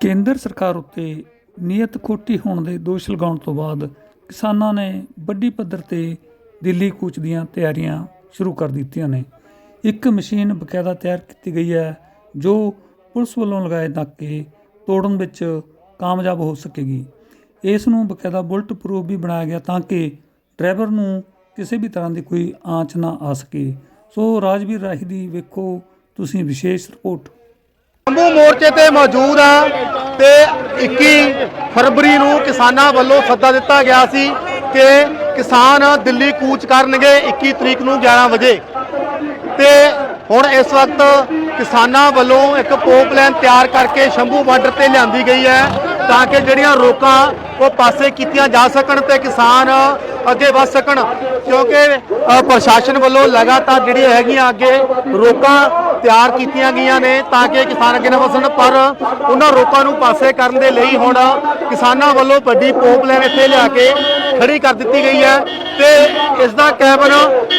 ਕੇਂਦਰ ਸਰਕਾਰ ਉੱਤੇ ਨੀਅਤ ਖੋਟੀ ਹੋਣ ਦੇ ਦੋਸ਼ ਲਗਾਉਣ ਤੋਂ ਬਾਅਦ ਕਿਸਾਨਾਂ ਨੇ ਵੱਡੀ ਪੱਧਰ ਤੇ ਦਿੱਲੀ ਕੂਚ ਦੀਆਂ ਤਿਆਰੀਆਂ ਸ਼ੁਰੂ ਕਰ ਦਿੱਤੀਆਂ ਨੇ। ਇੱਕ ਮਸ਼ੀਨ ਬਕਾਇਦਾ ਤਿਆਰ ਕੀਤੀ ਗਈ ਹੈ, ਜੋ ਪੁਲਿਸ ਵੱਲੋਂ ਲਗਾਏ ਨਾਕੇ ਤੋੜਨ ਵਿੱਚ ਕਾਮਯਾਬ ਹੋ ਸਕੇਗੀ। ਇਸ ਨੂੰ ਬਕਾਇਦਾ ਬੁਲਟ ਪ੍ਰੂਫ ਵੀ ਬਣਾਇਆ ਗਿਆ ਤਾਂ ਕਿ ਡਰਾਈਵਰ ਨੂੰ ਕਿਸੇ ਵੀ ਤਰ੍ਹਾਂ ਦੀ ਕੋਈ ਆਂਚ ਨਾ ਆ ਸਕੇ। ਸੋ ਰਾਜਵੀਰ ਰਾਹੀ ਦੀ ਵੇਖੋ ਤੁਸੀਂ ਵਿਸ਼ੇਸ਼ ਰਿਪੋਰਟ। ਸ਼ੰਭੂ ਮੋਰਚੇ ਤੇ ਮੌਜੂਦ ਆ ਤੇ 21 ਫਰਵਰੀ ਨੂੰ ਕਿਸਾਨਾਂ ਵੱਲੋਂ ਸੱਦਾ ਦਿੱਤਾ ਗਿਆ ਸੀ ਕਿ ਕਿਸਾਨ ਦਿੱਲੀ ਕੂਚ ਕਰਨਗੇ 21 ਤਰੀਕ ਨੂੰ 11 ਵਜੇ। ਤੇ ਹੁਣ ਇਸ ਵਕਤ ਕਿਸਾਨਾਂ ਵੱਲੋਂ ਇੱਕ ਪੋਪਲਾਈਨ ਤਿਆਰ ਕਰਕੇ ਸ਼ੰਭੂ ਬਾਰਡਰ ਤੇ ਲਿਆਂਦੀ ਗਈ ਹੈ ਤਾਂ ਕਿ ਜਿਹੜੀਆਂ ਰੋਕਾਂ ਉਹ ਪਾਸੇ ਕੀਤੀਆਂ ਜਾ ਸਕਣ ਤੇ ਕਿਸਾਨ ਅੱਗੇ ਵੱਧ ਸਕਣ। ਕਿਉਂਕਿ ਪ੍ਰਸ਼ਾਸਨ ਵੱਲੋਂ ਲਗਾਤਾਰ ਜਿਹੜੀਆਂ ਹੈਗੀਆਂ ਅੱਗੇ ਰੋਕਾਂ ਤਿਆਰ ਕੀਤੀਆਂ ਗਈਆਂ ਨੇ ਤਾਂ ਕਿ ਕਿਸਾਨ ਅੱਗੇ ਨਾ ਵਸਣ ਪਰ ਉਹਨਾਂ ਰੋਕਾਂ ਨੂੰ ਪਾਸੇ ਕਰਨ ਦੇ ਲਈ ਹੁਣ ਕਿਸਾਨਾਂ ਵੱਲੋਂ ਵੱਡੀ ਪੋਪਲਾਈਨ ਇੱਥੇ ਲਿਆ ਕੇ ਖੜੀ ਕਰ ਦਿੱਤੀ ਗਈ ਹੈ ਤੇ ਇਸ ਦਾ ਕੈਬਨ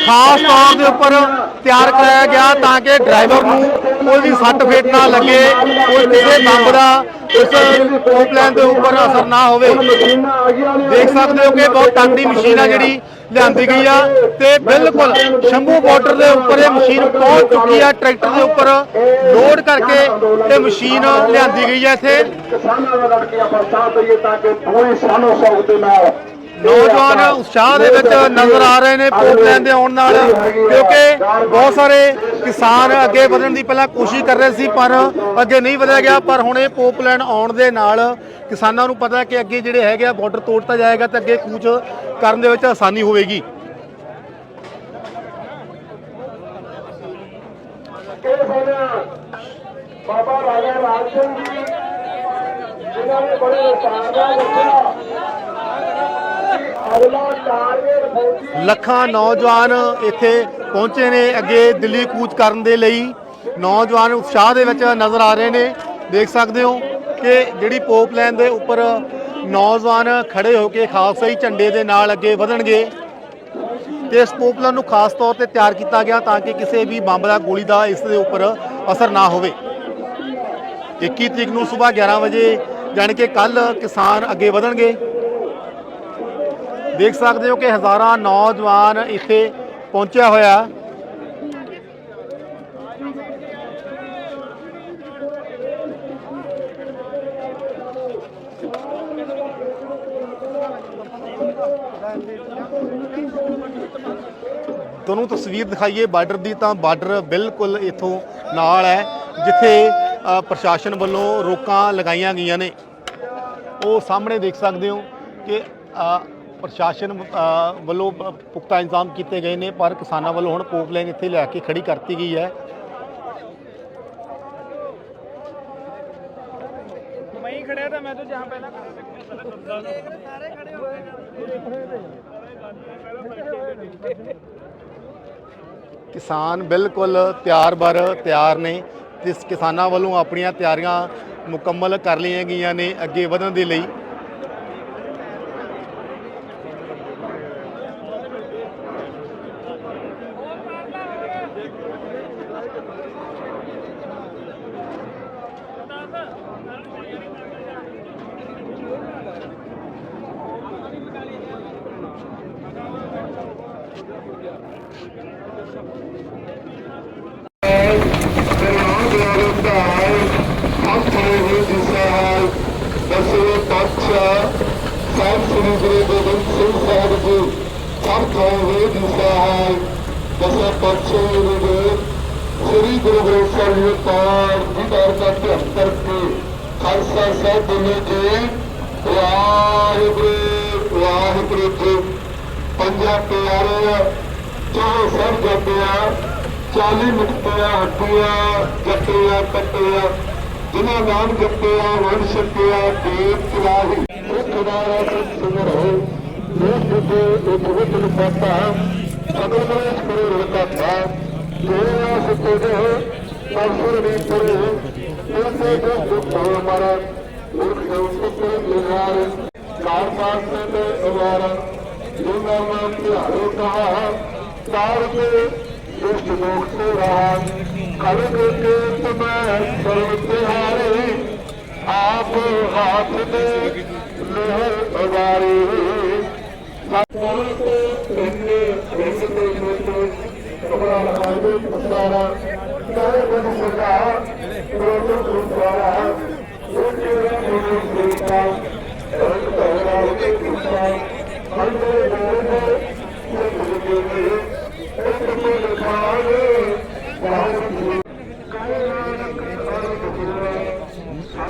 ਖਾਸ ਤੌਰ ਦੇ ਉੱਪਰ ਤਿਆਰ ਕਰਾਇਆ ਗਿਆ ਤਾਂ ਕਿ ਡਰਾਈਵਰ ਨੂੰ ਕੋਈ ਵੀ ਸੱਟ ਫੇਟ ਨਾ ਲੱਗੇ, ਕੋਈ ਕਿਸੇ ਬੰਬ ਦਾ ਇਸ ਪੋਪਲਾਈਨ ਦੇ ਉੱਪਰ ਅਸਰ ਨਾ ਹੋਵੇ। ਦੇਖ ਸਕਦੇ ਹੋ ਕਿ ਬਹੁਤ ਤੰਗੀ ਮਸ਼ੀਨ ਆ ਜਿਹੜੀ ਲਿਆਂਦੀ ਗਈ ਆ ਤੇ ਬਿਲਕੁਲ ਸ਼ੰਭੂ ਬਾਰਡਰ ਦੇ ਉੱਪਰ ਇਹ ਮਸ਼ੀਨ ਪਹੁੰਚ ਚੁੱਕੀ ਆ, ਟਰੈਕਟਰ ਦੇ ਉੱਪਰ ਲੋਡ ਕਰਕੇ ਇਹ ਮਸ਼ੀਨ ਲਿਆਂਦੀ ਗਈ ਆ ਇੱਥੇ। ਕਿਸਾਨਾਂ ਦਾ ਲੜ ਆਪਾਂ ਸਾਥ ਦਈਏ ਤਾਂ ਕਿ ਪੂਰੀ ਸ਼ਾਨੋ ਸ਼ੌਕ ਦੇ ਨਾਲ ਨੌਜਵਾਨ ਉਤਸ਼ਾਹ ਦੇ ਵਿੱਚ ਨਜ਼ਰ ਆ ਰਹੇ ਨੇ ਪੋਪਲਾਈਨ ਦੇ ਆਉਣ ਨਾਲ, ਕਿਉਂਕਿ ਬਹੁਤ ਸਾਰੇ ਕਿਸਾਨ ਅੱਗੇ ਵਧਣ ਦੀ ਪਹਿਲਾਂ ਕੋਸ਼ਿਸ਼ ਕਰ ਰਹੇ ਸੀ, ਪਰ ਅੱਗੇ ਨਹੀਂ ਵਧਿਆ ਗਿਆ। ਪਰ ਹੁਣ ਇਹ ਪੋਪਲਾਈਨ ਆਉਣ ਦੇ ਨਾਲ ਕਿਸਾਨਾਂ ਨੂੰ ਪਤਾ ਕਿ ਅੱਗੇ ਜਿਹੜੇ ਹੈਗੇ ਆ ਬਾਰਡਰ ਤੋੜਤਾ ਜਾਏਗਾ ਤੇ ਅੱਗੇ ਕੂਚ ਕਰਨ ਦੇ ਵਿੱਚ ਆਸਾਨੀ ਹੋਵੇਗੀ। ਬਾਬਾ ਰਾਜਾ ਰਾਜ ਸਿੰਘ ਜੀ, ਜਿਨ੍ਹਾਂ ਨੇ ਬੜੇ ਵਿਚਾਰ ਰੱਖਿਆ ਕਿ ਅਗਲਾ ਟਾਰਗੇਟ ਫੌਜੀ ਲੱਖਾਂ ਨੌਜਵਾਨ ਇੱਥੇ ਪਹੁੰਚੇ ਨੇ ਅੱਗੇ ਦਿੱਲੀ ਕੂਚ ਕਰਨ ਦੇ ਲਈ। ਨੌਜਵਾਨ ਉਤਸ਼ਾਹ ਦੇ ਵਿੱਚ ਨਜ਼ਰ ਆ ਰਹੇ ਨੇ। ਦੇਖ ਸਕਦੇ ਹੋ ਕਿ ਜਿਹੜੀ ਪੋਪਲਾਈਨ ਦੇ ਉੱਪਰ ਨੌਜਵਾਨ ਖੜੇ ਹੋ ਕੇ ਖਾਲਸਾਈ ਝੰਡੇ ਦੇ ਨਾਲ ਅੱਗੇ ਵਧਣਗੇ। ਤੇ ਇਸ ਪੋਪਲਾਈਨ ਨੂੰ ਖਾਸ ਤੌਰ ਤੇ ਤਿਆਰ ਕੀਤਾ ਗਿਆ ਤਾਂ ਕਿ ਕਿਸੇ ਵੀ ਬੰਬ ਦਾ ਗੋਲੀ ਦਾ ਇਸ ਦੇ ਉੱਪਰ ਅਸਰ ਨਾ ਹੋਵੇ। 21 ਤਰੀਕ ਨੂੰ ਸਵੇਰ 11 ਵਜੇ ਜਾਣੀ ਕਿ ਕੱਲ ਕਿਸਾਨ ਅੱਗੇ ਵਧਣਗੇ। ਦੇਖ ਸਕਦੇ ਹੋ ਕਿ ਹਜ਼ਾਰਾਂ ਨੌਜਵਾਨ ਇੱਥੇ ਪਹੁੰਚਿਆ ਹੋਇਆ। ਤੁਹਾਨੂੰ ਤਸਵੀਰ ਦਿਖਾਈਏ, ਬਾਰਡਰ ਦੀ ਤਾਂ ਬਾਰਡਰ ਬਿਲਕੁਲ ਇੱਥੋਂ ਨਾਲ ਹੈ, ਜਿੱਥੇ ਪ੍ਰਸ਼ਾਸਨ ਵੱਲੋਂ ਰੋਕਾਂ ਲਗਾਈਆਂ ਗਈਆਂ ਨੇ। ਉਹ ਸਾਹਮਣੇ ਦੇਖ ਸਕਦੇ ਹੋ ਕਿ ਪ੍ਰਸ਼ਾਸਨ ਵੱਲੋਂ ਪੁਖਤਾ ਇੰਤਜ਼ਾਮ ਕੀਤੇ ਗਏ ਨੇ ਪਰ ਕਿਸਾਨਾਂ ਵੱਲੋਂ ਹੁਣ ਪੋਪ ਲਾਈਨ ਇੱਥੇ ਲੈ ਕੇ ਖੜੀ ਕਰਤੀ ਗਈ ਹੈ। ਕਿਸਾਨ ਬਿਲਕੁਲ ਤਿਆਰ ਬਰ ਤਿਆਰ ਨੇ ਕਿਸ ਕਿਸਾਨਾਂ ਵੱਲੋਂ ਆਪਣੀਆਂ ਤਿਆਰੀਆਂ ਮੁਕੰਮਲ ਕਰ ਲਈਆਂ ਗਈਆਂ ਨੇ ਅੱਗੇ ਵਧਣ ਦੇ ਲਈ। ਸਾਹਿਬ ਸ੍ਰੀ ਗੁਰੂ ਗੋਬਿੰਦ ਸਿੰਘ ਸਾਹਿਬ ਜੀ ਸਭ ਤੋਂ ਹੀ ਦਿਸਾ ਦਸਾਂ ਪਰਚੇ ਦੇ ਸ੍ਰੀ ਗੁਰੂ ਗ੍ਰੰਥ ਸਾਹਿਬ ਜੀ ਪਾਰ ਵਿਦਾਰ ਦਾ ਧਿਆਨ ਕਰਕੇ ਖਾਲਸਾ ਸਾਹਿਬ ਬੋਲੇ ਜੀ ਵਾਹਿਗੁਰੂ ਵਾਹਿਗੁਰੂ ਜੀ ਪੰਜਾਂ ਪਿਆਰੇ ਚਾਹੇ ਸਭ ਜੱਟਿਆ ਚਾਲੀ ਮੁਕਤਿਆ ਹੱਟਿਆ ਜੱਟਿਆ, ਕੱਟਿਆ, ਜਿਨ੍ਹਾਂ ਨਾਮ ਜਪਿਆ ਵੰਡ ਛਕਿਆ ਦੇਵ ਚਲਾਹੀ ਖੁਦਾਰਾ ਸੁਨਰ ਹੋ। ਲੋਕ ਦੇ ਇੱਕ ਵਚਨ ਪਾਤਾ ਸਗਲ ਮਨੇਸ਼ ਕਰੇ ਰਕਾਤਾ ਤੇਰਾ ਸੁਤੇ ਦੇ ਪਰਸੁਰ ਵੀ ਪਰੇ ਤੇ ਜੋ ਦੁੱਖ ਹੋ ਹਮਾਰਾ ਮੁਰਖ ਦੇ ਸੁਤੇ ਨਿਹਾਰ ਕਾਰ ਪਾਸ ਤੇ ਅਵਾਰ ਜਿਨ੍ਹਾਂ ਨਾਮ ਧਿਆਰੋ ਕਹਾ ਤਾਰ ਕੇ ਦੁਸ਼ਟ ਲੋਕ ਸੇ ਰਹਾ ਖੜਗ ਕੇ ਤੁਮੈ ਸਰਵ ਤਿਹਾਰੇ ਆ ਆਪੋ ਹੱਥ ਦੇ ਲੋਹ ਉਗਾਰੇ ਸਤਿਗੁਰੂ ਤੇ ਇੰਨੇ ਇਸ ਦੇ ਵਿੱਚ ਕਬਰਾਂ ਲਗਾਉਂਦੇ ਪਸਾਰਾ ਸਾਰੇ ਬੰਦ ਸਰਕਾਰ ਪ੍ਰੋਟੋ ਗੁਰਦੁਆਰਾ ਉਹ ਜਿਹੜਾ ਮੈਨੂੰ ਦੇਖਦਾ ਇੱਕ